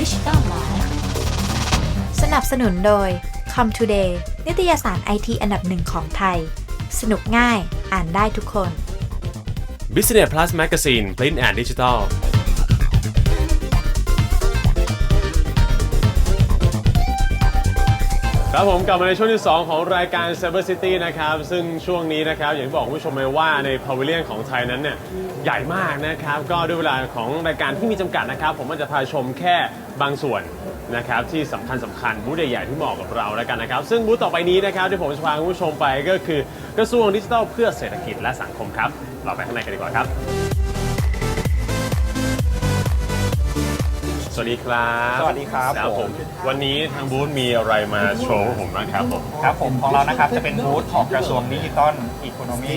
Digital Life สนับสนุนโดย Com Today นิตยสารไอทีอันดับหนึ่งของไทย สนุกง่ายอ่านได้ทุกคน Business Plus Magazine Print and Digital ครับผมกลับมาในช่วงที่ 2 ของรายการ Cyber City นะครับ ซึ่งช่วงนี้นะครับ อย่างที่บอกคุณผู้ชมไปว่าในพาวิเลียนของไทยนั้นเนี่ยใหญ่มากนะครับ ก็ด้วยเวลาของรายการที่มีจำกัดนะครับ ผมก็จะพาชมแค่บางส่วนนะครับ ที่สำคัญสำคัญบูธใหญ่ๆที่เหมาะกับเราแล้วกันนะครับ ซึ่งบูธต่อไปนี้นะครับที่ผมจะพาคุณผู้ชมไปก็คือกระทรวงดิจิทัลเพื่อเศรษฐกิจและสังคมครับ เราไปข้างในกันดีกว่าครับ สวัสดีครับสวัสดีครับครับผผมมวันนี้ทางบูธมีอะไรมาโชว์ผมบ้างครับผม ครับผมของเรานะครับจะเป็นบูธของกระทรวงดิจิตอลอีโคโนมี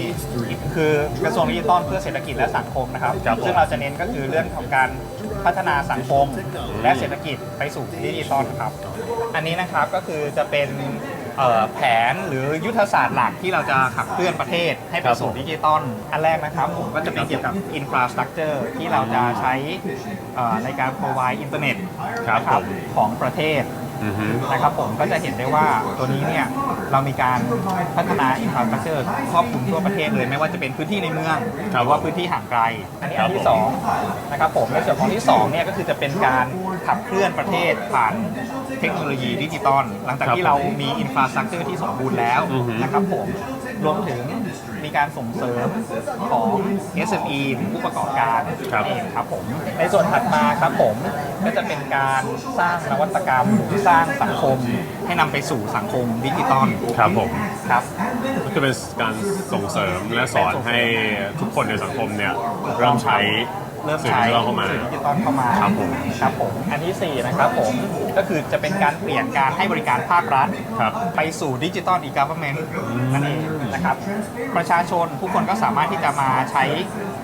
คือกระทรวงดิจิตอลเพื่อเศรษฐกิจและสังคมนะครับครับผมซึ่งเราจะเน้นก็คือเรื่องของการพัฒนาสังคมและเศรษฐกิจไปสู่ดิจิตอลครับ อันนี้นะครับก็คือจะเป็น เอ่อแผนหรือยุทธศาสตร์หลักที่เราจะขับเคลื่อนประเทศให้ไปสู่ดิจิตอลอันแรกนะครับผมก็จะเป็นเกี่ยวกับอินฟราสตรักเจอร์ที่เราจะใช้เอ่อในการ provide อินเทอร์เน็ตครับนะผม ของประเทศอือฮึ นะครับผมก็จะเห็นได้ว่าตัวนี้เนี่ยเรามีการพัฒนาอินฟราสตรักเจอร์ครอบคลุมทั่วประเทศเลย ไม่ว่าจะเป็นพื้นที่ในเมืองคหรับรือว่าพื้นที่ห่างไกล อันนี้ครัอับนที่ผมสองนะครับผมในส่วนของที่สองเนี่ยก็คือจะเป็นการขับเคลื่อนประเทศผ่านเทคโนโลยีดิจิตอลหลังจากที่เรามีอินฟราสตรักเจอร์ที่สมบูรณ์แล้วอือฮึนะครับผมรวมถึง มีการส่งเสริมของ SME หรือผู้ประกอบการครับ เองครับผม ในส่วนถัดมาครับผมก็จะเป็นการสร้างนวัตกรรมหรือสร้างสังคม ให้นำไปสู่สังคมดิจิตอลครับผม ครับ ก็คือเป็นการส่งเสริมและสอนให้ทุกคนในสังคมเนี่ยเริ่มใช้ เริ่มสื่อใช้ดิจิทัลเข้ามาสื่อดิจิตอลเข้ามาครับผม ครับผมอันที่4นะครับผมก็คือจะเป็นการเปลี่ยนการให้บริการภาครัฐ ครับ ไปสู่ดิจิตอลอีก o v e r n m e n t นั่นเองนะครับประชาชนผู้คนก็สามารถที่จะมาใช้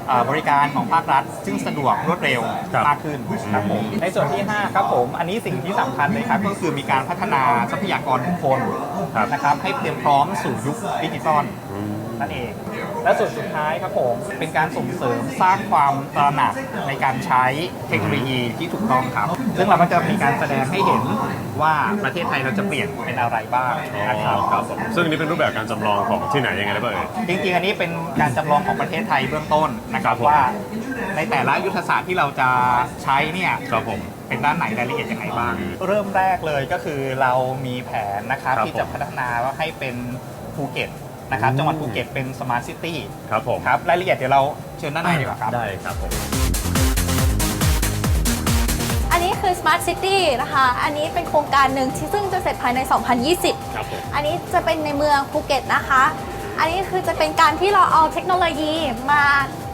เอ่อบริการของภาครัฐ ซึ่งสะดวกรวดเร็วครับมากขึ้นครับผมในส่วนที่ 5 ครับผมอันนี้สิ่งที่สำคัญเลยครับก็คือมีการพัฒนาทรัพยากรบุคคลครับ นะครับให้เตรียมพร้อมสู่ยุคดิจิตอลนั่นเอง และส่วนสุดท้ายครับผมเป็นการส่งเสริมสร้างความตระหนักในการใช้เทคโนโลยีที่ถูกต้องครับ ซึ่งเราก็จะมีการแสดงให้เห็นว่าประเทศไทยเราจะเปลี่ยนเป็นอะไรบ้างนะครับครับผมซึ่งอันนี้เป็นรูปแบบการจำลองของที่ไหนยังไงได้บ้างเอ่ย จริงๆอันนี้เป็นการจำลองของประเทศไทยเบื้องต้นนะครัครับผมบว่า ในแต่ละยุทธศาสตร์ที่เราจะใช้เนี่ย ครับผม เป็นด้านไหนรายละเอียดยังไงบ้างเริ่มแรกเลยก็คือเรามีแผนนะครับครับที่จะพัฒนาว่าให้เป็นภูเก็ต นะครับอืมจังหวัดภูเก็ตเป็นสมาร์ทซิตี้ครับผมครับรายละเอียดเดี๋ยวเราเชิญด้านในดีกว่าครับ ได้ครับผมอันนี้คือ Smart City นะคะ อันนี้เป็นโครงการหนึ่งที่ซึ่งจะเสร็จภายใน 2020 ครับผมอันนี้จะเป็นในเมืองภูเก็ตนะคะ อันนี้คือจะเป็นการที่เราเอาเทคโนโลยีมา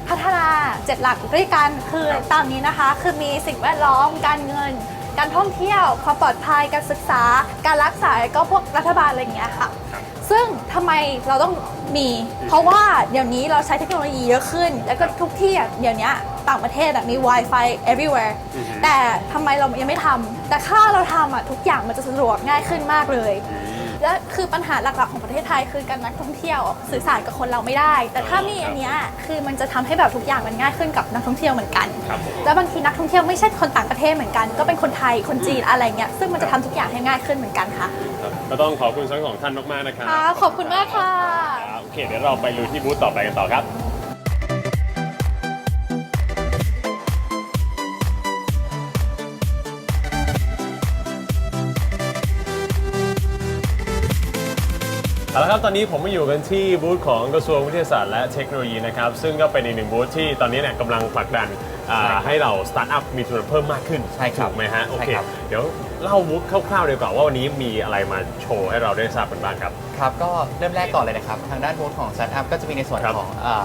พัฒนาเจ็ดหลักด้วยกันคือครับตามนี้นะคะ คือมีสิ่งแวดล้อมการเงิน การท่องเที่ยวความปลอดภัยการศึกษา การรักษาแล้วก็พวกรัฐบาลอะไรอย่างเงี้ยค่ะ ซึ่งทำไมเราต้องมี เพราะว่าเดี๋ยวนี้เราใช้เทคโนโลยีเยอะขึ้น แล้วก็ทุกที่อะเดี๋ยวนี้ต่างประเทศอะมี Wi-Fi everywhere แต่ทำไมเรายังไม่ทำแต่ถ้าเราทำอะทุกอย่างมันจะสะดวกง่ายขึ้นมากเลย และคือปัญหาหลักๆของประเทศไทยคือการนักท่องเที่ยวสื่อสารกับคนเราไม่ได้ แต่ถ้ามีอันเนี้ยคือมันจะทำให้แบบทุกอย่างมันง่ายขึ้นกับนักท่องเที่ยวเหมือนกันครับผมแล้วบางทีนักท่องเที่ยวไม่ใช่คนต่างประเทศเหมือนกัน ก็เป็นคนไทยคนจีนอะไรเงี้ยซึ่งมันจะทำทุกอย่างให้ง่ายขึ้นเหมือนกันค่ะครับก็ต้องขอบคุณทั้งสองท่านมากๆนะครับค่ะขอบคุณมากค่ะครับโอเคเดี๋ยวเราไปลุยที่บูธต่อไปกันต่อครับ เอาละครับตอนนี้ผมมาอยู่กันที่บูธของกระทรวงวิทยาศาสตร์และเทคโนโลยีนะครับซึ่งก็เป็นอีกหนึ่งบูธที่ตอนนี้เนี่ยกำลังผลักดันอ่าให้เราสตาร์ทอัพมีทุนเพิ่มมากขึ้นใช่ครับถูกไหมฮะโอใช่เคครับ เดี๋ยวเล่าบูธคร่าวๆดีกว่าว่าวันนี้มีอะไรมาโชว์ให้เราได้ทราบกันบ้างครับ ครับก็เริ่มแรกก่อนเลยนะครับ ทางด้านบูธของ Startup ก็จะมีในส่วนครับของเอ่อ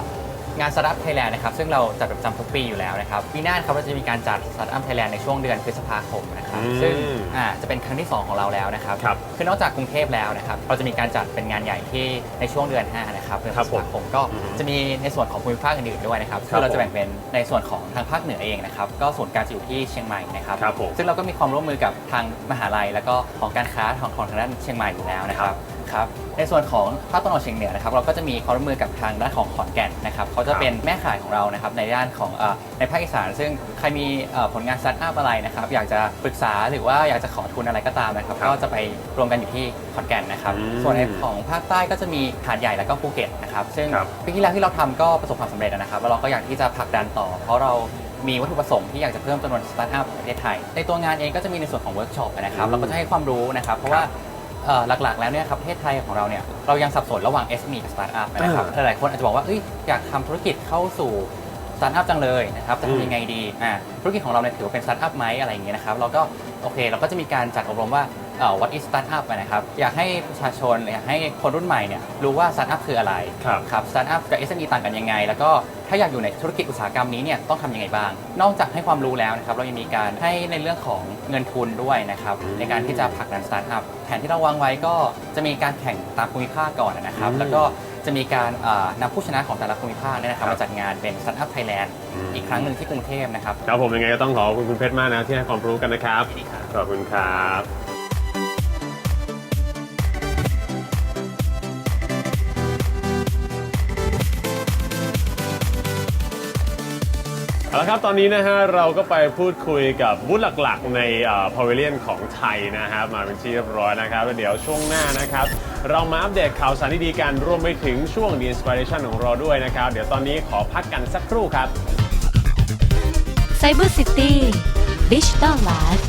งาน Startup Thailand นะครับซึ่งเราจัดประจำทุกปีอยู่แล้วนะครับปีหน้าครับเราจะมีการจัด Startup Thailand ในช่วงเดือนพฤษภาคมนะครับอืมซึ่งอ่าจะเป็นครั้งที่ 2 ของเราแล้วนะครับครับคือนอกจากกรุงเทพแล้วนะครับเราจะมีการจัดเป็นงานใหญ่ที่ในช่วงเดือน5นะครับเดือนคพรัฤบษผมภาคมก็อือฮึจะมีในส่วนของภูมิภาคอื่นๆด้วยนะครับครับคือเราจะแบ่งเป็นในส่วนของทางภาคเหนือเองนะครับก็ส่วนย์การจะอยู่ที่เชียงใหม่นะครับครับผม ซึ่งเราก็มีความร่วมมือกับทางมหาลัย แล้วก็ของการค้าของของทางด้านเชียงใหม่อยู่แล้วนะครับ ครับในส่วนของภาคตะวันออกเฉียงเหนือนะครับเราก็จะมีความร่วมมือกับทางด้านของขอนแก่นนะครับเขาจะเป็นแม่ข่ายของเรานะครับในด้านของเอ่อในภาคอีสานซึ่งใครมีเอ่อผลงานสตาร์ทอัพอะไรนะครับอยากจะปรึกษาหรือว่าอยากจะขอทุนอะไรก็ตามนะครับครับก็จะไปรวมกันอยู่ที่ขอนแก่นนะครับอืมส่วนในของภาคใต้ก็จะมีหาดใหญ่แล้วก็ภูเก็ตนะครับซึ่งครับปีที่แล้วที่เราทำก็ประสบความสำเร็จนะครับแล้วเราก็อยากที่จะผลักดันต่อ เพราะเรามีวัตถุประสงค์ที่อยากจะเพิ่มจำนวนสตาร์ทอัพในประเทศไทยในตัวงานเองก็จะมีในส่วนของเวิร์กช็อปนะครับอืม เราก็จะให้ความรู้นะครับเพราะว่า เอ่อหลักๆ แล้วเนี่ยครับประเทศไทยของเราเนี่ยเรายังสับสนระหว่าง SME กับ Startup นะครับเออหลายๆคนอาจจะบอกว่าเอ้ยอยากทำธุรกิจเข้าสู่ Startup จังเลยนะครับจะอืมทำยังไงดีอ่าธุรกิจของเราเนี่ยถือว่าเป็น Startup ไหมอะไรอย่างเงี้ยนะครับเราก็โอเคเราก็จะมีการจัดอบรมว่า เอ่อ what is startup อะนะครับ อยากให้ประชาชนอยากให้คนรุ่นใหม่เนี่ยรู้ว่า Startup คืออะไรครับครับ Startup กับ SME ต่างกันยังไง แล้วก็ถ้าอยากอยู่ในธุรกิจอุตสาหกรรมนี้เนี่ยต้องทำยังไงบ้าง นอกจากให้ความรู้แล้วนะครับ เรายังมีการให้ในเรื่องของเงินทุนด้วยนะครับอืมในการที่จะผลักดันสตาร์ทอัพแผนที่เราวางไว้ก็จะมีการแข่งตามภูมิภาคก่อนนะครับอืมแล้วก็จะมีการเอ่อนำผู้ชนะของแต่ละภูมิภาคเนี่ยนะครับครับมาจัดงานเป็นสตาร์ทอัพไทยแลนด์อืม อีกครั้งหนึ่งที่กรุงเทพนะครับ ครับผมยังไงก็ต้องขอบคุณคุณเพชรมากนะที่ให้ความรู้กันนะครับยินดีครับขอบคุณครับ เอาละครับตอนนี้นะฮะเราก็ไปพูดคุยกับบูธหลักๆ ในพาวิเลียนของไทยนะครับมาเป็นที่เรียบร้อยนะครับแล้วเดี๋ยวช่วงหน้านะครับ เรามาอัปเดตข่าวสารดีๆกันรวมไปถึงช่วง The Inspiration ของเราด้วยนะครับ เดี๋ยวตอนนี้ขอพักกันสักครู่ครับ Cyber City Digital Life